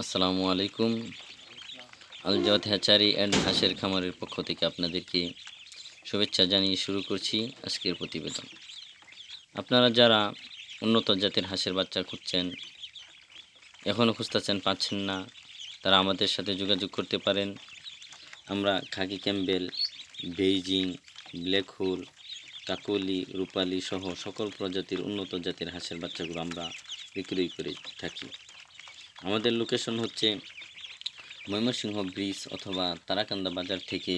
আসসালামু আলাইকুম। আলজত hatchery and হাঁসের খামারের পক্ষ থেকে আপনাদেরকে শুভেচ্ছা জানিয়ে শুরু করছি আজকের প্রতিবেদন। আপনারা যারা উন্নত জাতের হাঁসের বাচ্চা খুঁজছেন এখনও খুঁজতেছেন পাচ্ছেন না, তারা আমাদের সাথে যোগাযোগ করতে পারেন। আমরা khaki Campbell, Beijing, black hole, কাকলি, রূপালি সহ সকল প্রজাতির উন্নত জাতের হাঁসের বাচ্চাগুলো আমরা বিক্রয় করে থাকি। আমাদের লোকেশন হচ্ছে ময়মনসিংহ ব্রিজ অথবা তারাকান্দা বাজার থেকে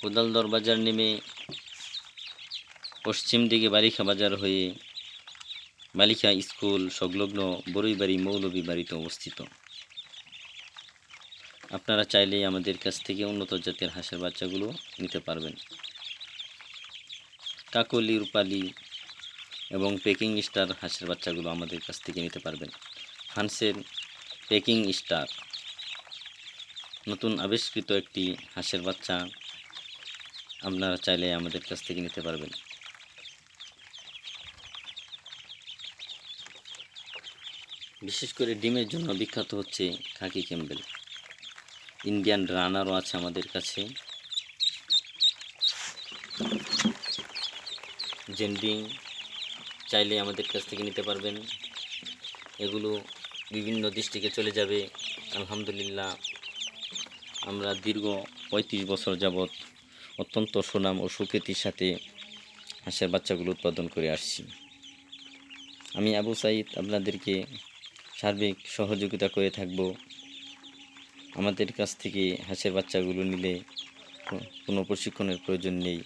কোদালদর বাজার নেমে পশ্চিম দিকে বারিখা বাজার হয়ে বালিখা স্কুল, সংলগ্ন বরুইবাড়ি, মৌলভী বাড়িতে অবস্থিত। আপনারা চাইলেই আমাদের কাছ থেকে উন্নত জাতের হাঁসের বাচ্চাগুলো নিতে পারবেন। কাকলি, রূপালি এবং পেকিং স্টার হাঁসের বাচ্চাগুলো আমাদের কাছ থেকে নিতে পারবেন। হাঁসের পেকিং স্টার নতুন আবিষ্কৃত একটি হাঁসের বাচ্চা আপনারা চাইলে আমাদের কাছ থেকে নিতে পারবেন। বিশেষ করে ডিমের জন্য বিখ্যাত হচ্ছে খাকি ক্যাম্বেল ইন্ডিয়ান রানারও আছে আমাদের কাছে। জেন্ডিং চাইলে আমাদের কাছ থেকে নিতে পারবেন। এগুলো বিভিন্ন ডিস্ট্রিক্টে চলে যাবে। আলহামদুলিল্লাহ, আমরা দীর্ঘ পঁয়ত্রিশ বছর যাবৎ অত্যন্ত সুনাম ও সুখ্যাতির সাথে হাঁসের বাচ্চাগুলো উৎপাদন করে আসছি। আমি আবু সাইদ আপনাদেরকে সার্বিক সহযোগিতা করে থাকব। আমাদের কাছ থেকে হাঁসের বাচ্চাগুলো নিলে কোনো প্রশিক্ষণের প্রয়োজন নেই।